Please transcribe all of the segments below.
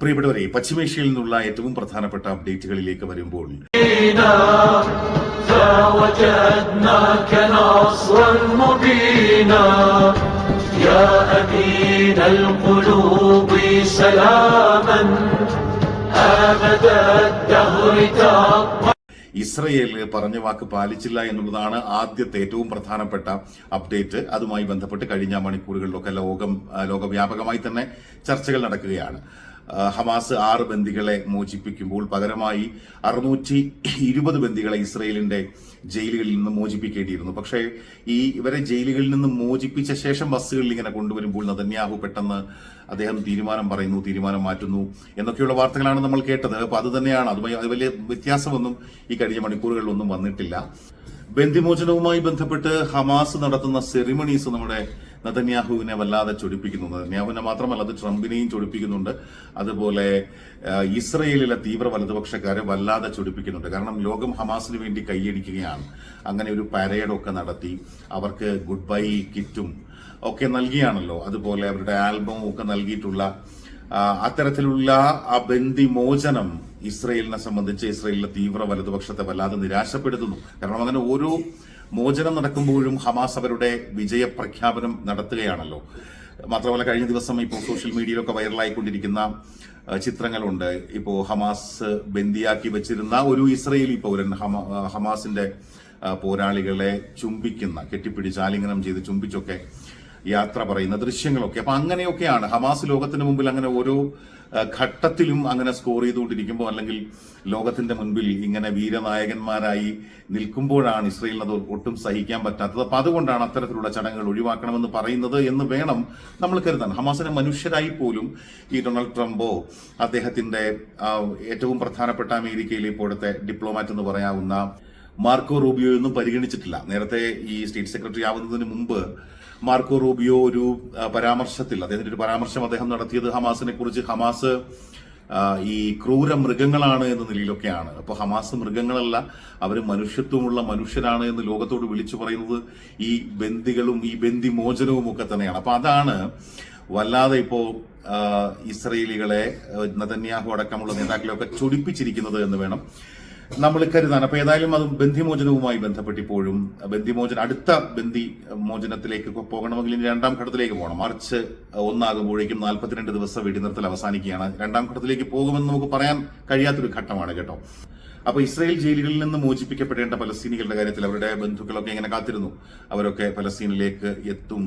പ്രിയപ്പെട്ടവരെ പശ്ചിമേഷ്യയിൽ നിന്നുള്ള ഏറ്റവും പ്രധാനപ്പെട്ട അപ്ഡേറ്റുകളിലേക്ക് വരുമ്പോൾ ഇസ്രയേൽ പറഞ്ഞ വാക്ക് പാലിച്ചില്ല എന്നുള്ളതാണ് ആദ്യത്തെ ഏറ്റവും പ്രധാനപ്പെട്ട അപ്ഡേറ്റ് അതുമായി ബന്ധപ്പെട്ട് കഴിഞ്ഞ മണിക്കൂറുകളിലൊക്കെ ലോകം ലോകവ്യാപകമായി തന്നെ ചർച്ചകൾ നടക്കുകയാണ്. ഹമാസ് ആറ് ബന്ദികളെ മോചിപ്പിക്കുമ്പോൾ പകരമായി അറുന്നൂറ്റി ഇരുപത് ബന്ദികളെ ഇസ്രയേലിന്റെ ജയിലുകളിൽ നിന്ന് മോചിപ്പിക്കേണ്ടിയിരുന്നു. പക്ഷേ ഈ ഇവരെ ജയിലുകളിൽ നിന്ന് മോചിപ്പിച്ച ശേഷം ബസ്സുകളിൽ ഇങ്ങനെ കൊണ്ടുവരുമ്പോൾ നതന്യാഹു പെട്ടെന്ന് അദ്ദേഹം തീരുമാനം പറയുന്നു തീരുമാനം മാറ്റുന്നു എന്നൊക്കെയുള്ള വാർത്തകളാണ് നമ്മൾ കേട്ടത്. അപ്പൊ അത് തന്നെയാണ്. അതുമായി അത് വലിയ വ്യത്യാസമൊന്നും ഈ കഴിഞ്ഞ മണിക്കൂറുകളിലൊന്നും വന്നിട്ടില്ല. ബന്ദിമോചനവുമായി ബന്ധപ്പെട്ട് ഹമാസ് നടത്തുന്ന സെറിമണീസ് നമ്മുടെ നതന്യാഹുവിനെ വല്ലാതെ ചൊടിപ്പിക്കുന്നു നതന്യാഹുവിനെ മാത്രമല്ല അത് ട്രംപിനെയും ചൊടിപ്പിക്കുന്നുണ്ട്. അതുപോലെ ഇസ്രയേലിലെ തീവ്ര വലതുപക്ഷക്കാരെ വല്ലാതെ ചൊടിപ്പിക്കുന്നുണ്ട്. കാരണം ലോകം ഹമാസിന് വേണ്ടി കൈയടിക്കുകയാണ്. അങ്ങനെ ഒരു പരേഡൊക്കെ നടത്തി അവർക്ക് ഗുഡ് ബൈ കിറ്റും ഒക്കെ നൽകിയാണല്ലോ. അതുപോലെ അവരുടെ ആൽബവും ഒക്കെ നൽകിയിട്ടുള്ള അത്തരത്തിലുള്ള ആ ബന്ദിമോചനം ഇസ്രയേലിനെ സംബന്ധിച്ച് ഇസ്രയേലിലെ തീവ്ര വലതുപക്ഷത്തെ വല്ലാതെ നിരാശപ്പെടുത്തുന്നു. കാരണം അങ്ങനെ ഓരോ മോചനം നടക്കുമ്പോഴും ഹമാസ് അവരുടെ വിജയപ്രഖ്യാപനം നടത്തുകയാണല്ലോ. മാത്രമല്ല കഴിഞ്ഞ ദിവസം ഇപ്പോൾ സോഷ്യൽ മീഡിയയിലൊക്കെ വൈറലായിക്കൊണ്ടിരിക്കുന്ന ചിത്രങ്ങളുണ്ട്. ഇപ്പോൾ ഹമാസ് ബന്ദിയാക്കി വെച്ചിരുന്ന ഒരു ഇസ്രയേലി പൗരൻ ഹമ- ഹമാസിന്റെ പോരാളികളെ ചുംബിക്കുന്ന കെട്ടിപ്പിടിച്ച് ആലിംഗനം ചെയ്ത് ചുംബിച്ചൊക്കെ യാത്ര പറയുന്ന ദൃശ്യങ്ങളൊക്കെ. അപ്പൊ അങ്ങനെയൊക്കെയാണ്. ഹമാസ് ലോകത്തിന് മുമ്പിൽ അങ്ങനെ ഓരോ ഘട്ടത്തിലും അങ്ങനെ സ്കോർ ചെയ്തുകൊണ്ടിരിക്കുമ്പോൾ അല്ലെങ്കിൽ ലോകത്തിന്റെ മുൻപിൽ ഇങ്ങനെ വീരനായകന്മാരായി നിൽക്കുമ്പോഴാണ് ഇസ്രയേലിന് അത് ഒട്ടും സഹിക്കാൻ പറ്റാത്തത്. അപ്പൊ അതുകൊണ്ടാണ് അത്തരത്തിലുള്ള ചടങ്ങുകൾ ഒഴിവാക്കണമെന്ന് പറയുന്നത് എന്ന് വേണം നമ്മൾ കരുതാൻ. ഹമാസിനെ മനുഷ്യരായി പോലും ഈ ഡൊണാൾഡ് ട്രംപോ അദ്ദേഹത്തിന്റെ ഏറ്റവും പ്രധാനപ്പെട്ട അമേരിക്കയിലെ ഇപ്പോഴത്തെ ഡിപ്ലോമാറ്റ് എന്ന് പറയാവുന്ന മാർക്കോ റൂബിയോ ഒന്നും പരിഗണിച്ചിട്ടില്ല. നേരത്തെ ഈ സ്റ്റേറ്റ് സെക്രട്ടറി ആവുന്നതിന് മുമ്പ് മാർക്കോ റൂബിയോ ഒരു പരാമർശത്തിൽ അദ്ദേഹത്തിന്റെ ഒരു പരാമർശം അദ്ദേഹം നടത്തിയത് ഹമാസിനെ കുറിച്ച്. ഹമാസ് ഈ ക്രൂര മൃഗങ്ങളാണ് എന്ന നിലയിലൊക്കെയാണ്. അപ്പോൾ ഹമാസ് മൃഗങ്ങളല്ല അവർ മനുഷ്യത്വമുള്ള മനുഷ്യരാണ് എന്ന് ലോകത്തോട് വിളിച്ചു പറയുന്നത് ഈ ബന്ദികളും ഈ ബന്ദി മോചനവും ഒക്കെ തന്നെയാണ്. അപ്പൊ അതാണ് വല്ലാതെ ഇപ്പോൾ ഇസ്രയേലികളെ നതന്യാഹു അടക്കമുള്ള നേതാക്കളെയൊക്കെ ചൊടിപ്പിച്ചിരിക്കുന്നത് എന്ന് വേണം നമ്മൾ കരുതാൻ അപ്പൊ ഏതായാലും അത് ബന്ധിമോചനവുമായി ബന്ധപ്പെട്ടിപ്പോഴും ബന്ധിമോചനം അടുത്ത ബന്ധി മോചനത്തിലേക്ക് പോകണമെങ്കിൽ ഇനി രണ്ടാം ഘട്ടത്തിലേക്ക് പോകണം. മാർച്ച് ഒന്നാകുമ്പോഴേക്കും നാൽപ്പത്തിരണ്ട് ദിവസം വെടിനിർത്തൽ അവസാനിക്കുകയാണ്. രണ്ടാം ഘട്ടത്തിലേക്ക് പോകുമെന്ന് നമുക്ക് പറയാൻ കഴിയാത്തൊരു ഘട്ടമാണ് കേട്ടോ. അപ്പൊ ഇസ്രായേൽ ജയിലുകളിൽ നിന്ന് മോചിപ്പിക്കപ്പെടേണ്ട പലസ്തീനികളുടെ കാര്യത്തിൽ അവരുടെ ബന്ധുക്കളൊക്കെ ഇങ്ങനെ കാത്തിരുന്നു? അവരൊക്കെ പലസ്തീനിലേക്ക് എത്തും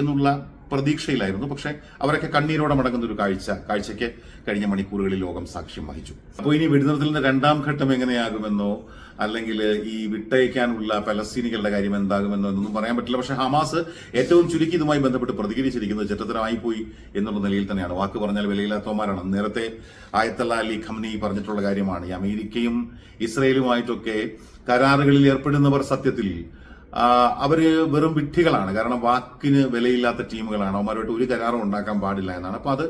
എന്നുള്ള പ്രതീക്ഷയിലായിരുന്നു. പക്ഷേ അവരൊക്കെ കണ്ണീരോടെ മടങ്ങുന്ന ഒരു കാഴ്ച കാഴ്ചയ്ക്ക് കഴിഞ്ഞ മണിക്കൂറുകളിൽ ലോകം സാക്ഷ്യം വഹിച്ചു. അപ്പോൾ ഇനി വെടിനിർത്തലിന്റെ രണ്ടാം ഘട്ടം എങ്ങനെയാകുമെന്നോ അല്ലെങ്കിൽ ഈ വിട്ടയക്കാനുള്ള പലസ്തീനികളുടെ കാര്യം എന്താകുമെന്നോ എന്നൊന്നും പറയാൻ പറ്റില്ല. പക്ഷേ ഹമാസ് ഏറ്റവും ചുരുക്കി ഇതുമായി ബന്ധപ്പെട്ട് പ്രതികരിച്ചിരിക്കുന്നത് ചെറ്റത്തരമായി പോയി എന്നുള്ള നിലയിൽ തന്നെയാണ്. വാക്ക് പറഞ്ഞാൽ വിലയില്ലാത്തവന്മാരാണ്. നേരത്തെ ആയത്തല്ല അലി ഖംനി പറഞ്ഞിട്ടുള്ള കാര്യമാണ്. ഈ അമേരിക്കയും ഇസ്രയേലുമായിട്ടൊക്കെ കരാറുകളിൽ ഏർപ്പെടുന്നവർ സത്യത്തിൽ ആ, അവർ വെറും വിട്ടികളാണ് കാരണം വാക്കിന് വിലയില്ലാത്ത ടീമുകളാണ്. അവന്മാരുമായിട്ട് ഒരു കരാറും ഉണ്ടാക്കാൻ പാടില്ല എന്നാണ്. അപ്പൊ അത്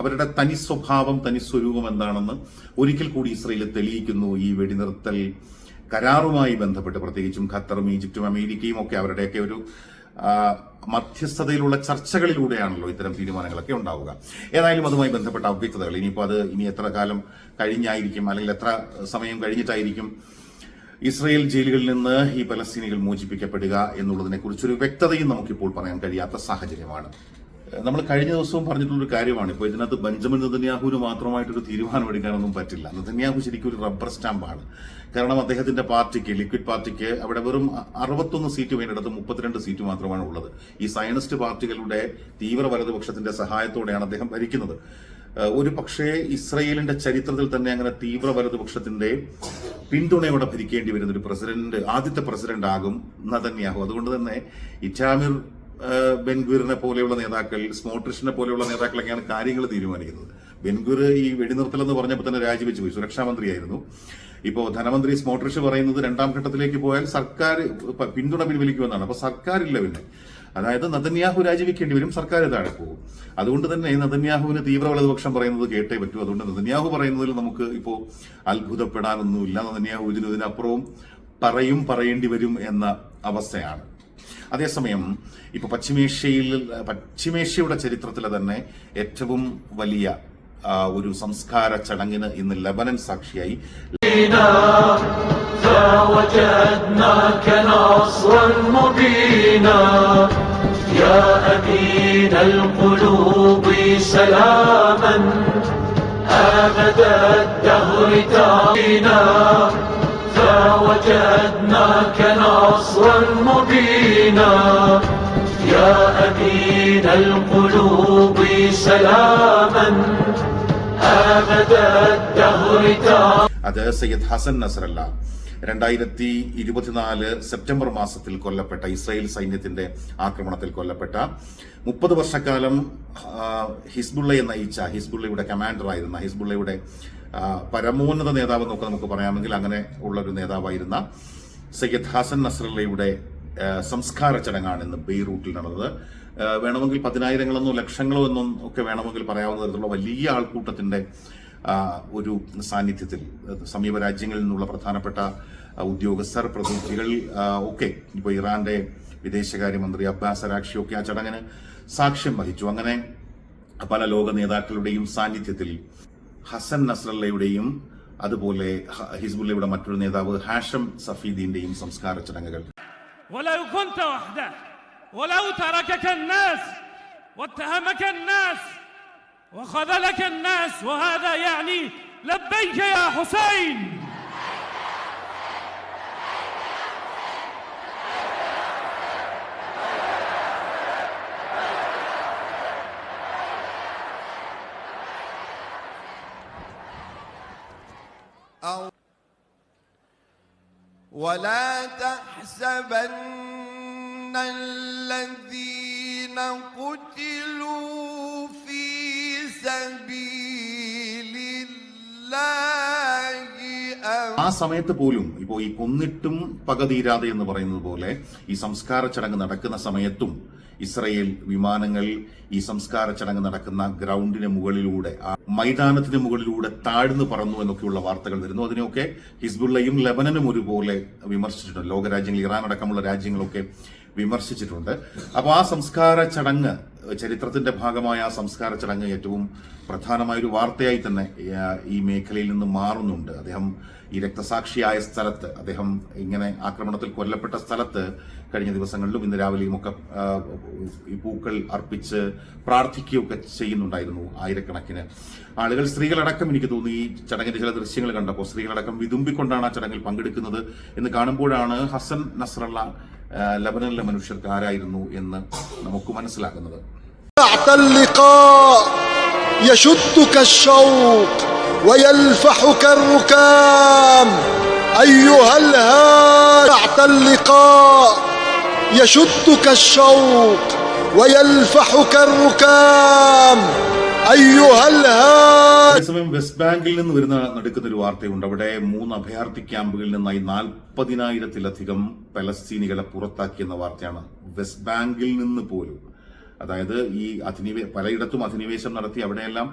അവരുടെ തനി സ്വഭാവം തനി സ്വരൂപം എന്താണെന്ന് ഒരിക്കൽ കൂടി ഇസ്രയേൽ തെളിയിക്കുന്നു. ഈ വെടിനിർത്തൽ കരാറുമായി ബന്ധപ്പെട്ട് പ്രത്യേകിച്ചും ഖത്തറും ഈജിപ്തും അമേരിക്കയും ഒക്കെ അവരുടെയൊക്കെ ഒരു മധ്യസ്ഥതയിലുള്ള ചർച്ചകളിലൂടെയാണല്ലോ ഇത്തരം തീരുമാനങ്ങളൊക്കെ ഉണ്ടാവുക. ഏതായാലും അതുമായി ബന്ധപ്പെട്ട അവ്യക്തതകൾ. ഇനിയിപ്പോൾ അത് ഇനി എത്ര കാലം കഴിഞ്ഞായിരിക്കും അല്ലെങ്കിൽ എത്ര സമയം കഴിഞ്ഞിട്ടായിരിക്കും ഇസ്രയേൽ ജയിലുകളിൽ നിന്ന് ഈ പലസ്തീനികൾ മോചിപ്പിക്കപ്പെടുക എന്നുള്ളതിനെ കുറിച്ചൊരു വ്യക്തതയും നമുക്കിപ്പോൾ പറയാൻ കഴിയാത്ത സാഹചര്യമാണ്. നമ്മൾ കഴിഞ്ഞ ദിവസവും പറഞ്ഞിട്ടുള്ളൊരു കാര്യമാണ്. ഇപ്പോൾ ഇതിനകത്ത് ബെഞ്ചമിൻ നദന്യാഹുവിന് മാത്രമായിട്ടൊരു തീരുമാനം എടുക്കാനൊന്നും പറ്റില്ല. നെതന്യാഹു ശരിക്കും ഒരു റബ്ബർ സ്റ്റാമ്പാണ്. കാരണം അദ്ദേഹത്തിന്റെ പാർട്ടിക്ക് ലിക്വിഡ് പാർട്ടിക്ക് അവിടെ വെറും അറുപത്തൊന്ന് സീറ്റ് വേണ്ടിടത്ത് മുപ്പത്തിരണ്ട് സീറ്റ് മാത്രമാണ് ഉള്ളത് ഈ സയനിസ്റ്റ് പാർട്ടികളുടെ തീവ്ര വലതുപക്ഷത്തിന്റെ സഹായത്തോടെയാണ് അദ്ദേഹം ഭരിക്കുന്നത്. ഒരു പക്ഷേ ഇസ്രയേലിന്റെ ചരിത്രത്തിൽ തന്നെ അങ്ങനെ തീവ്ര വലതുപക്ഷത്തിന്റെ പിന്തുണയോടെ ഭരിക്കേണ്ടി വരുന്ന ഒരു പ്രസിഡന്റ് ആദ്യത്തെ പ്രസിഡന്റ് ആകും നതന്യാഹു അതുകൊണ്ട് തന്നെ ഇറ്റാമിർ ബെൻഗുരിനെ പോലെയുള്ള നേതാക്കൾ സ്മോട്രിഷിനെ പോലെയുള്ള നേതാക്കളൊക്കെയാണ് കാര്യങ്ങൾ തീരുമാനിക്കുന്നത്. ബെൻഗുർ ഈ വെടിനിർത്തൽ എന്ന് പറഞ്ഞപ്പോൾ തന്നെ രാജിവെച്ചു പോയി. സുരക്ഷാ മന്ത്രിയായിരുന്നു ഇപ്പോ ധനമന്ത്രി സ്മോട്രിഷ് പറയുന്നത് രണ്ടാം ഘട്ടത്തിലേക്ക് പോയാൽ സർക്കാർ പിന്തുണ പിൻവലിക്കുമെന്നാണ്. അപ്പൊ സർക്കാരില്ല പിന്നെ. അതായത് നദന്യാഹു രാജിവെക്കേണ്ടി വരും സർക്കാർ താഴെ പോകും അതുകൊണ്ട് തന്നെ നദന്യാഹുവിന് തീവ്ര വലതുപക്ഷം പറയുന്നത് കേട്ടേ പറ്റൂ അതുകൊണ്ട് നദന്യാഹു പറയുന്നതിൽ നമുക്ക് ഇപ്പോ അത്ഭുതപ്പെടാനൊന്നുമില്ല നദന്യാഹു ഇതിന് ഇതിനപ്പുറവും പറയും പറയേണ്ടി വരും എന്ന അവസ്ഥയാണ് അതേസമയം ഇപ്പൊ പശ്ചിമേഷ്യയിൽ പശ്ചിമേഷ്യയുടെ ചരിത്രത്തിലെ തന്നെ ഏറ്റവും വലിയ ആ, ഒരു സംസ്കാര ചടങ്ങിന് ഇന്ന് ലബനൻ സാക്ഷിയായി فوجدناك نصرا مبينا يا أمين القلوب سلاما أبد الدهر تعطينا فوجدناك نصرا مبينا. يا أمين القلوب سلاما أبد الدهر تعطينا هذا السيد حسن نصر الله രണ്ടായിരത്തി ഇരുപത്തിനാല് സെപ്റ്റംബർ മാസത്തിൽ കൊല്ലപ്പെട്ട ഇസ്രായേൽ സൈന്യത്തിന്റെ ആക്രമണത്തിൽ കൊല്ലപ്പെട്ട മുപ്പത് വർഷക്കാലം ഹിസ്ബുള്ളയെ നയിച്ച ഹിസ്ബുള്ളയുടെ കമാൻഡറായിരുന്ന ഹിസ്ബുള്ളയുടെ പരമോന്നത നേതാവ് എന്നൊക്കെ നമുക്ക് പറയാമെങ്കിൽ അങ്ങനെ ഉള്ള ഒരു നേതാവായിരുന്ന സയ്യദ് ഹസൻ നസറല്ലയുടെ സംസ്കാര ചടങ്ങാണ് ഇന്ന് ബെയ്റൂട്ടിൽ നടന്നത്. വേണമെങ്കിൽ പതിനായിരങ്ങളെന്നോ ലക്ഷങ്ങളോ എന്നോ ഒക്കെ വേണമെങ്കിൽ പറയാവുന്ന തരത്തിലുള്ള വലിയ ആൾക്കൂട്ടത്തിന്റെ ഒരു സാന്നിധ്യത്തിൽ സമീപ രാജ്യങ്ങളിൽ നിന്നുള്ള പ്രധാനപ്പെട്ട ഉദ്യോഗസ്ഥർ പ്രതിനിധികൾ ആ, ഒക്കെ ഇപ്പോൾ ഇറാന്റെ വിദേശകാര്യമന്ത്രി അബ്ബാസ് അരാക്ഷി ഒക്കെ ആ ചടങ്ങിന് സാക്ഷ്യം വഹിച്ചു അങ്ങനെ പല ലോക നേതാക്കളുടെയും സാന്നിധ്യത്തിൽ ഹസൻ നസ്രല്ലയുടെയും അതുപോലെ ഹ- ഹിസ്ബുള്ളയുടെ മറ്റൊരു നേതാവ് ഹാഷം സഫീദിന്റെയും സംസ്കാര ചടങ്ങുകൾ ولو كنت وحدك ولو تركك الناس واتهمك الناس وخذلك الناس وهذا يعني لبيك يا حسين تحسبن الذين قتلوا في سبيل الله ആ സമയത്ത് പോലും ഇപ്പോൾ ഈ കൊന്നിട്ടും പക തീരാതെ എന്ന് പറയുന്നത് പോലെ ഈ സംസ്കാര ചടങ്ങ് നടക്കുന്ന സമയത്തും ഇസ്രയേൽ വിമാനങ്ങൾ ഈ സംസ്കാര ചടങ്ങ് നടക്കുന്ന ഗ്രൗണ്ടിന് മുകളിലൂടെ മൈതാനത്തിന് മുകളിലൂടെ താഴ്ന്നു പറന്നു എന്നൊക്കെയുള്ള വാർത്തകൾ വരുന്നു. അതിനെയൊക്കെ ഹിസ്ബുള്ളയും ലബനനും ഒരുപോലെ വിമർശിച്ചിട്ടുണ്ട്. ലോകരാജ്യങ്ങൾ ഇറാൻ അടക്കമുള്ള രാജ്യങ്ങളൊക്കെ വിമർശിച്ചിട്ടുണ്ട്. അപ്പോൾ ആ സംസ്കാര ചടങ്ങ് ചരിത്രത്തിന്റെ ഭാഗമായ ആ സംസ്കാര ചടങ്ങ് ഏറ്റവും പ്രധാനമായ ഒരു വാർത്തയായി തന്നെ ഈ മേഖലയിൽ നിന്ന് മാറുന്നുണ്ട്. അദ്ദേഹം ഈ രക്തസാക്ഷിയായ സ്ഥലത്ത് അദ്ദേഹം ഇങ്ങനെ ആക്രമണത്തിൽ കൊല്ലപ്പെട്ട സ്ഥലത്ത് കഴിഞ്ഞ ദിവസങ്ങളിലും ഇന്ന് രാവിലെയും ഒക്കെ പൂക്കൾ അർപ്പിച്ച് പ്രാർത്ഥിക്കുകയൊക്കെ ചെയ്യുന്നുണ്ടായിരുന്നു ആയിരക്കണക്കിന് ആളുകൾ. സ്ത്രീകളടക്കം എനിക്ക് തോന്നി ഈ ചടങ്ങിന്റെ ചില ദൃശ്യങ്ങൾ കണ്ടപ്പോൾ സ്ത്രീകളടക്കം വിതുമ്പിക്കൊണ്ടാണ് ആ ചടങ്ങിൽ പങ്കെടുക്കുന്നത് എന്ന് കാണുമ്പോഴാണ് ഹസൻ നസ്രള്ള ലബനനിലെ മനുഷ്യർക്ക് ആരായിരുന്നു എന്ന് നമുക്ക് മനസ്സിലാകുന്നത് بعد اللقاء يشدك الشوق ويلفحك الركام أيها الهاد بعد اللقاء يشدك الشوق ويلفحك الركام അയ്യോ അല്ല. അതേസമയം വെസ്റ്റ് ബാങ്കിൽ നിന്ന് വരുന്ന നടക്കുന്ന ഒരു വാർത്തയുണ്ട്. അവിടെ മൂന്ന് അഭയാർത്ഥി ക്യാമ്പുകളിൽ നിന്നായി നാൽപ്പതിനായിരത്തിലധികം പലസ്തീനികളെ പുറത്താക്കിയെന്ന വാർത്തയാണ് വെസ്റ്റ് ബാങ്കിൽ നിന്ന് പോലും. അതായത് ഈ അധിനിവേ പലയിടത്തും അധിനിവേശം നടത്തി അവിടെയെല്ലാം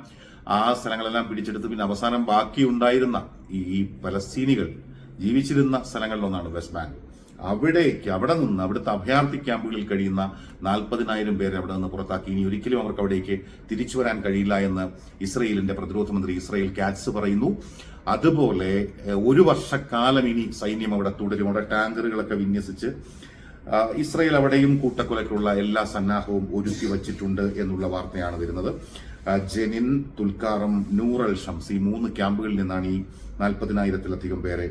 ആ സ്ഥലങ്ങളെല്ലാം പിടിച്ചെടുത്ത് പിന്നെ അവസാനം ബാക്കി ഉണ്ടായിരുന്ന ഈ പലസ്തീനികൾ ജീവിച്ചിരുന്ന സ്ഥലങ്ങളിലൊന്നാണ് വെസ്റ്റ് ബാങ്ക്. അവിടേക്ക് അവിടെ നിന്ന് അവിടുത്തെ അഭയാർത്ഥി ക്യാമ്പുകളിൽ കഴിയുന്ന നാൽപ്പതിനായിരം പേരെ അവിടെ നിന്ന് പുറത്താക്കി. ഇനി ഒരിക്കലും അവർക്ക് അവിടേക്ക് തിരിച്ചു വരാൻ കഴിയില്ല എന്ന് ഇസ്രയേലിന്റെ പ്രതിരോധ മന്ത്രി ഇസ്രയേൽ കാറ്റ്സ് പറയുന്നു. അതുപോലെ ഒരു വർഷക്കാലം ഇനി സൈന്യം അവിടെ തുടരും. അവിടെ ടാങ്കറുകളൊക്കെ വിന്യസിച്ച് ഇസ്രയേൽ അവിടെയും കൂട്ടക്കൊലയ്ക്കുള്ള എല്ലാ സന്നാഹവും ഒരുക്കി വച്ചിട്ടുണ്ട് എന്നുള്ള വാർത്തയാണ് വരുന്നത്. ജെനിൻ തുൽക്കാറം നൂറൽ ഷംസ് ഈ മൂന്ന് ക്യാമ്പുകളിൽ നിന്നാണ് ഈ നാൽപ്പതിനായിരത്തിലധികം പേരെ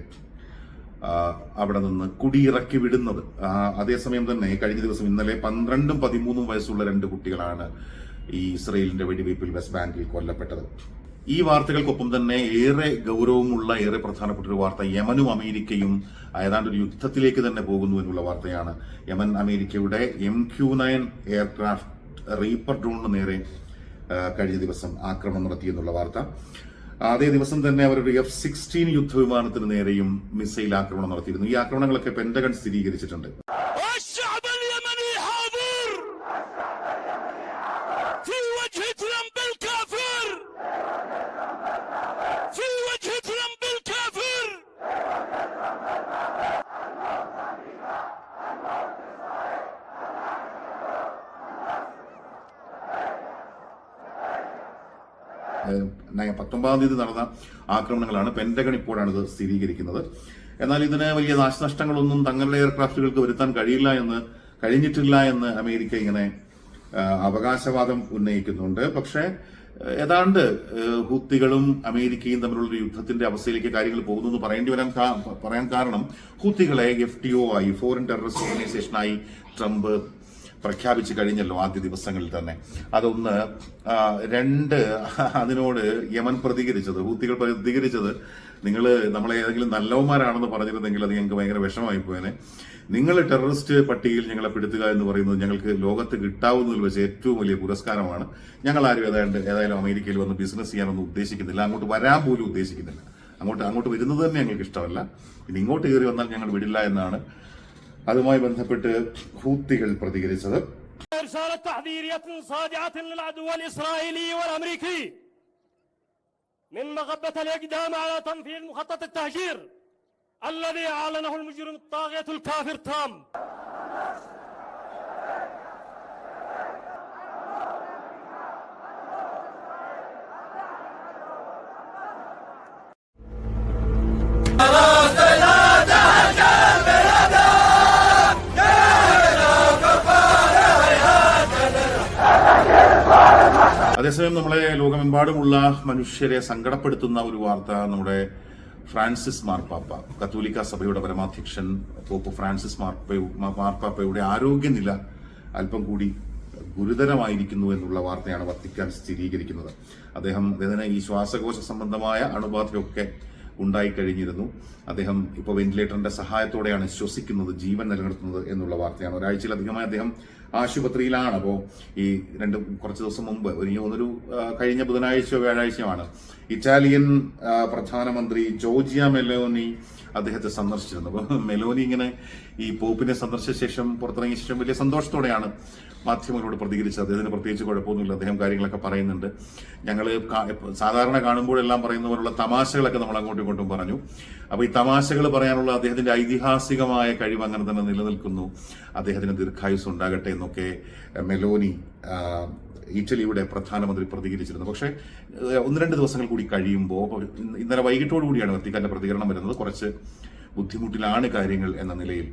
അവിടെ നിന്ന് കുടിയിറക്കി വിടുന്നത്. അതേസമയം തന്നെ കഴിഞ്ഞ ദിവസം ഇന്നലെ പന്ത്രണ്ടും പതിമൂന്നും വയസ്സുള്ള രണ്ട് കുട്ടികളാണ് ഈ ഇസ്രയേലിന്റെ വെടിവയ്പിൽ വെസ്റ്റ് ബാങ്കിൽ കൊല്ലപ്പെട്ടത്. ഈ വാർത്തകൾക്കൊപ്പം തന്നെ ഏറെ ഗൗരവമുള്ള ഏറെ പ്രധാനപ്പെട്ട ഒരു വാർത്ത യമനും അമേരിക്കയും ഏതാണ്ട് ഒരു യുദ്ധത്തിലേക്ക് തന്നെ പോകുന്നു എന്നുള്ള വാർത്തയാണ്. യമൻ അമേരിക്കയുടെ M Q nine aircraft Reaper ഡ്രോണിന് നേരെ കഴിഞ്ഞ ദിവസം ആക്രമണം നടത്തിയെന്നുള്ള വാർത്ത. അതേ ദിവസം തന്നെ അവർ ഒരു എഫ് സിക്സ്റ്റീൻ യുദ്ധവിമാനത്തിന് നേരെയും മിസൈൽ ആക്രമണം നടത്തിയിരുന്നു. ഈ ആക്രമണങ്ങളൊക്കെ പെന്റഗൺ സ്ഥിരീകരിച്ചിട്ടുണ്ട്. പത്തൊമ്പതാം തീയതി നടന്ന ആക്രമണങ്ങളാണ് പെന്റഗൺ ഇപ്പോഴാണ് ഇത് സ്ഥിരീകരിക്കുന്നത്. എന്നാൽ ഇതിന് വലിയ നാശനഷ്ടങ്ങളൊന്നും തങ്ങളുടെ എയർക്രാഫ്റ്റുകൾക്ക് വരുത്താൻ കഴിയില്ല എന്ന് കഴിഞ്ഞിട്ടില്ല എന്ന് അമേരിക്ക ഇങ്ങനെ അവകാശവാദം ഉന്നയിക്കുന്നുണ്ട്. പക്ഷേ ഏതാണ്ട് ഹൂത്തികളും അമേരിക്കയും തമ്മിലുള്ള യുദ്ധത്തിന്റെ അവസ്ഥയിലേക്ക് കാര്യങ്ങൾ പോകുന്നു എന്ന് പറയേണ്ടി വരാൻ പറയാൻ കാരണം ഹൂത്തികളെ എഫ് ടി ഒ ആയി ഫോറിൻ ടെററിസ്റ്റ് ഓർഗനൈസേഷനായി ട്രംപ് പ്രഖ്യാപിച്ചു കഴിഞ്ഞല്ലോ ആദ്യ ദിവസങ്ങളിൽ തന്നെ. അതൊന്ന് രണ്ട് അതിനോട് യമൻ പ്രതികരിച്ചത് ഹൂത്തികൾ പ്രതികരിച്ചത് നിങ്ങൾ നമ്മളെ ഏതെങ്കിലും നല്ലവന്മാരാണെന്ന് പറഞ്ഞിരുന്നെങ്കിൽ അത് ഞങ്ങൾക്ക് ഭയങ്കര വിഷമമായി പോയേനെ. നിങ്ങൾ ടെററിസ്റ്റ് പട്ടികയിൽ ഞങ്ങളെ പെടുത്തുക എന്ന് പറയുന്നത് ഞങ്ങൾക്ക് ലോകത്ത് കിട്ടാവുന്നതിൽ വെച്ച് ഏറ്റവും വലിയ പുരസ്കാരമാണ്. ഞങ്ങൾ ആരും ഏതാണ്ട് ഏതായാലും അമേരിക്കയിൽ വന്ന് ബിസിനസ് ചെയ്യാനൊന്നും ഉദ്ദേശിക്കുന്നില്ല. അങ്ങോട്ട് വരാൻ പോലും ഉദ്ദേശിക്കുന്നില്ല. അങ്ങോട്ട് അങ്ങോട്ട് വരുന്നത് തന്നെ ഞങ്ങൾക്ക് ഇഷ്ടമല്ല. ഇനി ഇങ്ങോട്ട് കയറി വന്നാൽ ഞങ്ങൾ വിടില്ല എന്നാണ് അതുമായി ബന്ധപ്പെട്ട് ഹൂത്തികൾ പ്രതികരിച്ചത് رسالة تحذيرية صادعة للعدو الإسرائيلي والأمريكي من مغبة الإقدام على تنفيذ مخطط التهجير الذي أعلنه المجرم الطاغية الكافر ترامب അതേസമയം നമ്മളെ ലോകമെമ്പാടുമുള്ള മനുഷ്യരെ സങ്കടപ്പെടുത്തുന്ന ഒരു വാർത്ത നമ്മുടെ ഫ്രാൻസിസ് മാർപ്പാപ്പ കത്തോലിക്ക സഭയുടെ പരമാധ്യക്ഷൻ പോപ്പ് ഫ്രാൻസിസ് മാർപ്പ മാർപ്പാപ്പയുടെ ആരോഗ്യനില അല്പം കൂടി ഗുരുതരമായിരിക്കുന്നു എന്നുള്ള വാർത്തയാണ് വത്തിക്കാൻ സ്ഥിരീകരിക്കുന്നത്. അദ്ദേഹം അദ്ദേഹത്തിന് ഈ ശ്വാസകോശ സംബന്ധമായ അണുബാധയൊക്കെ ഉണ്ടായിക്കഴിഞ്ഞിരുന്നു. അദ്ദേഹം ഇപ്പോൾ വെന്റിലേറ്ററിന്റെ സഹായത്തോടെയാണ് ശ്വസിക്കുന്നത് ജീവൻ നിലനിർത്തുന്നത് എന്നുള്ള വാർത്തയാണ്. ഒരാഴ്ചയിലധികമായി അദ്ദേഹം ആശുപത്രിയിലാണ്. അപ്പോൾ ഈ രണ്ട് കുറച്ച് ദിവസം മുമ്പ് ഒരു തോന്നുന്നൊരു കഴിഞ്ഞ ബുധനാഴ്ചയോ വ്യാഴാഴ്ചയാണ് ഇറ്റാലിയൻ പ്രധാനമന്ത്രി ജോർജിയ മെലോനി അദ്ദേഹത്തെ സന്ദർശിച്ചിരുന്നു. അപ്പോൾ മെലോനി ഇങ്ങനെ ഈ പോപ്പിനെ സന്ദർശിച്ച ശേഷം പുറത്തിറങ്ങിയ ശേഷം വലിയ സന്തോഷത്തോടെയാണ് മാധ്യമങ്ങളോട് പ്രതികരിച്ചത്. അദ്ദേഹത്തിന് പ്രത്യേകിച്ച് കുഴപ്പമൊന്നുമില്ല. അദ്ദേഹം കാര്യങ്ങളൊക്കെ പറയുന്നുണ്ട്. ഞങ്ങൾ സാധാരണ കാണുമ്പോഴെല്ലാം പറയുന്ന പോലുള്ള തമാശകളൊക്കെ നമ്മൾ അങ്ങോട്ടും ഇങ്ങോട്ടും പറഞ്ഞു. അപ്പോൾ ഈ തമാശകൾ പറയാനുള്ള അദ്ദേഹത്തിന്റെ ഐതിഹാസികമായ കഴിവ് അങ്ങനെ തന്നെ നിലനിൽക്കുന്നു. അദ്ദേഹത്തിന് ദീർഘായുസ് ഉണ്ടാകട്ടെ എന്നൊക്കെ മെലോനി ഇറ്റലിയുടെ പ്രധാനമന്ത്രി പ്രതികരിച്ചിരുന്നു പക്ഷേ ഒന്ന് രണ്ട് ദിവസങ്ങൾ കൂടി കഴിയുമ്പോൾ ഇന്നലെ വൈകിട്ടോടു കൂടിയാണ് വത്തിക്കാന്റെ പ്രതികരണം വരുന്നത്. കുറച്ച് ബുദ്ധിമുട്ടിലാണ് കാര്യങ്ങൾ എന്ന നിലയിൽ.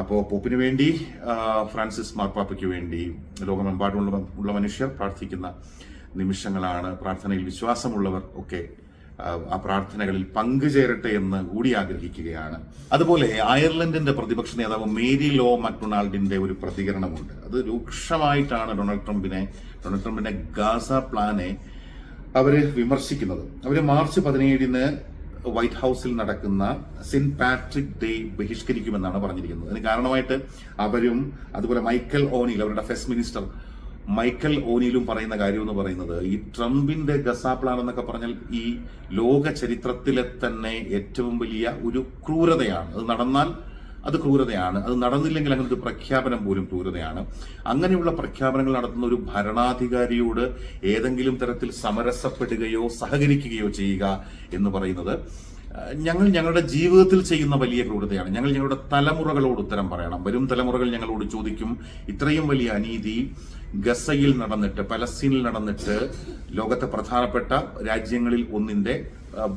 അപ്പോൾ പോപ്പിന് വേണ്ടി ഫ്രാൻസിസ് മാർപ്പാപ്പയ്ക്ക് വേണ്ടി ലോകമെമ്പാടുമുള്ള ഉള്ള മനുഷ്യർ പ്രാർത്ഥിക്കുന്ന നിമിഷങ്ങളാണ് പ്രാർത്ഥനയിൽ വിശ്വാസമുള്ളവർ ഒക്കെ ആ, പ്രാർത്ഥനകളിൽ പങ്കുചേരട്ടെ എന്ന് കൂടി ആഗ്രഹിക്കുകയാണ്. അതുപോലെ അയർലൻഡിന്റെ പ്രതിപക്ഷ നേതാവ് മേരി ലോ മക്ഡൊണാൾഡിന്റെ ഒരു പ്രതികരണമുണ്ട്. അത് രൂക്ഷമായിട്ടാണ് ഡൊണാൾഡ് ട്രംപിനെ ഡൊണാൾഡ് ട്രംപിന്റെ ഗാസ പ്ലാനെ അവർ വിമർശിക്കുന്നത്. അവർ മാർച്ച് പതിനേഴിന് വൈറ്റ് ഹൗസിൽ നടക്കുന്ന സെന്റ് പാട്രിക് ഡേ ബഹിഷ്കരിക്കുമെന്നാണ് പറഞ്ഞിരിക്കുന്നത്. അതിന് കാരണമായിട്ട് അവരും അതുപോലെ മൈക്കൽ ഓണിൽ അവരുടെ ഫെസ്റ്റ് മിനിസ്റ്റർ മൈക്കൽ ഓനിയിലും പറയുന്ന കാര്യം എന്ന് പറയുന്നത് ഈ ട്രംപിന്റെ ഗസ പ്ലാൻ എന്നൊക്കെ പറഞ്ഞാൽ ഈ ലോക ചരിത്രത്തിലെ തന്നെ ഏറ്റവും വലിയ ഒരു ക്രൂരതയാണ്. അത് നടന്നാൽ അത് ക്രൂരതയാണ്. അത് നടന്നില്ലെങ്കിൽ അങ്ങനെ ഒരു പ്രഖ്യാപനം പോലും ക്രൂരതയാണ്. അങ്ങനെയുള്ള പ്രഖ്യാപനങ്ങൾ നടത്തുന്ന ഒരു ഭരണാധികാരിയോട് ഏതെങ്കിലും തരത്തിൽ സമരസപ്പെടുകയോ സഹകരിക്കുകയോ ചെയ്യുക എന്ന് പറയുന്നത് ഞങ്ങൾ ഞങ്ങളുടെ ജീവിതത്തിൽ ചെയ്യുന്ന വലിയ ക്രൂരതയാണ്. ഞങ്ങൾ ഞങ്ങളുടെ തലമുറകളോട് ഉത്തരം പറയണം. വരും തലമുറകൾ ഞങ്ങളോട് ചോദിക്കും ഇത്രയും വലിയ അനീതി ഗസയിൽ നടന്നിട്ട് പലസ്തീനിൽ നടന്നിട്ട് ലോകത്തെ പ്രധാനപ്പെട്ട രാജ്യങ്ങളിൽ ഒന്നിന്റെ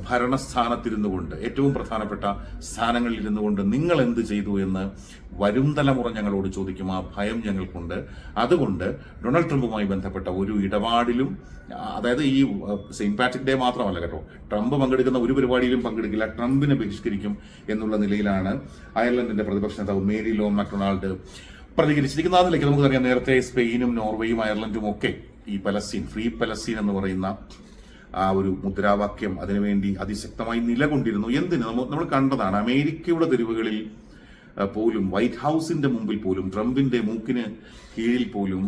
ഭരണസ്ഥാനത്തിരുന്നു കൊണ്ട് ഏറ്റവും പ്രധാനപ്പെട്ട സ്ഥാനങ്ങളിൽ ഇരുന്നു കൊണ്ട് നിങ്ങൾ എന്ത് ചെയ്തു എന്ന് വരും തലമുറ ഞങ്ങളോട് ചോദിക്കും. ആ ഭയം ഞങ്ങൾക്കുണ്ട്. അതുകൊണ്ട് ഡൊണാൾഡ് ട്രംപുമായി ബന്ധപ്പെട്ട ഒരു ഇടപാടിലും അതായത് ഈ പാട്രിക് ഡേ മാത്രമല്ല കേട്ടോ ട്രംപ് പങ്കെടുക്കുന്ന ഒരു പരിപാടിയിലും പങ്കെടുക്കില്ല ട്രംപിനെ ബഹിഷ്കരിക്കും എന്നുള്ള നിലയിലാണ് അയർലൻഡിന്റെ പ്രതിപക്ഷ നേതാവ് മേരി ലോ മക്ഡൊണാൾഡ് പ്രതികരിച്ചിരിക്കുന്നത് അതിലേക്ക് നമുക്കറിയാം നേരത്തെ സ്പെയിനും നോർവേയും അയർലൻഡും ഒക്കെ ഈ പലസ്തീൻ ഫ്രീ പലസ്തീൻ എന്ന് പറയുന്ന ആ ഒരു മുദ്രാവാക്യം അതിനുവേണ്ടി അതിശക്തമായി നിലകൊണ്ടിരുന്നു. എന്തിന്? നമ്മൾ കണ്ടതാണ് അമേരിക്കയുടെ തെരുവുകളിൽ പോലും വൈറ്റ് ഹൗസിന്റെ മുമ്പിൽ പോലും ട്രംപിന്റെ മൂക്കിന് കീഴിൽ പോലും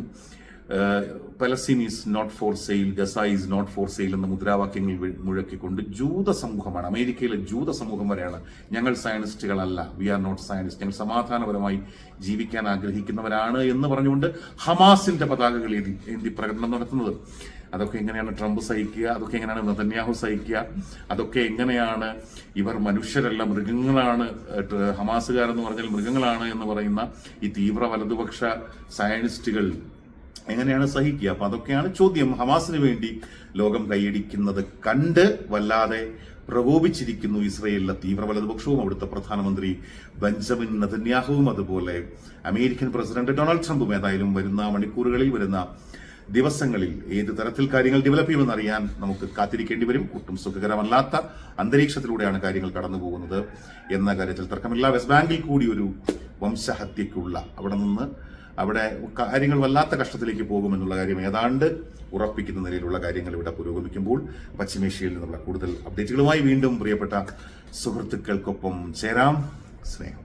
Palestine is not for sale Gaza is not for sale എന്ന മുദ്രാവാക്യങ്ങൾ മുഴക്കിക്കൊണ്ട് ജൂത സമൂഹമാണ്. അമേരിക്കയിലെ ജൂത സമൂഹം വരെയാണ്. ഞങ്ങൾ സയനിസ്റ്റുകളല്ല വി ആർ നോട്ട് സയനിസ്റ്റ് ഞങ്ങൾ സമാധാനപരമായി ജീവിക്കാൻ ആഗ്രഹിക്കുന്നവരാണ് എന്ന് പറഞ്ഞുകൊണ്ട് ഹമാസിന്റെ പതാകകൾ ഏന്തി പ്രകടനം നടത്തുന്നത്. അതൊക്കെ എങ്ങനെയാണ് ട്രംപ് സഹിക്കുക? അതൊക്കെ എങ്ങനെയാണ് നതന്യാഹു സഹിക്കുക? അതൊക്കെ എങ്ങനെയാണ് ഇവർ മനുഷ്യരല്ല മൃഗങ്ങളാണ് ഹമാസുകാരെന്ന് പറഞ്ഞാൽ മൃഗങ്ങളാണ് എന്ന് പറയുന്ന ഈ തീവ്ര വലതുപക്ഷ സയനിസ്റ്റുകൾ എങ്ങനെയാണ് സഹിക്കുക? അപ്പൊ അതൊക്കെയാണ് ചോദ്യം. ഹമാസിന് വേണ്ടി ലോകം കൈയടിക്കുന്നത് കണ്ട് വല്ലാതെ പ്രകോപിച്ചിരിക്കുന്നു ഇസ്രയേലിലെ തീവ്ര വലതുപക്ഷവും അവിടുത്തെ പ്രധാനമന്ത്രി ബെഞ്ചമിൻ നതന്യാഹുവും അതുപോലെ അമേരിക്കൻ പ്രസിഡന്റ് ഡൊണാൾഡ് ട്രംപും ഏതായാലും വരുന്ന മണിക്കൂറുകളിൽ വരുന്ന ദിവസങ്ങളിൽ ഏത് തരത്തിൽ കാര്യങ്ങൾ ഡെവലപ്പ് ചെയ്യുമെന്ന് അറിയാൻ നമുക്ക് കാത്തിരിക്കേണ്ടി വരും. ഒട്ടും സുഖകരമല്ലാത്ത അന്തരീക്ഷത്തിലൂടെയാണ് കാര്യങ്ങൾ കടന്നു പോകുന്നത്. എന്ന കാര്യത്തിൽ തർക്കമില്ല. വെസ്റ്റ് ബാങ്കിൽ കൂടി ഒരു വംശഹത്യക്കുള്ള അവിടെ നിന്ന് അവിടെ കാര്യങ്ങൾ വല്ലാത്ത കഷ്ടത്തിലേക്ക് പോകുമെന്നുള്ള കാര്യം ഏതാണ്ട് ഉറപ്പിക്കുന്ന നിലയിലുള്ള കാര്യങ്ങൾ ഇവിടെ പുരോഗമിക്കുമ്പോൾ പശ്ചിമേഷ്യയിൽ നിന്നുള്ള കൂടുതൽ അപ്ഡേറ്റുകളുമായി വീണ്ടും പ്രിയപ്പെട്ട സുഹൃത്തുക്കൾക്കൊപ്പം ചേരാം. സ്നേഹം.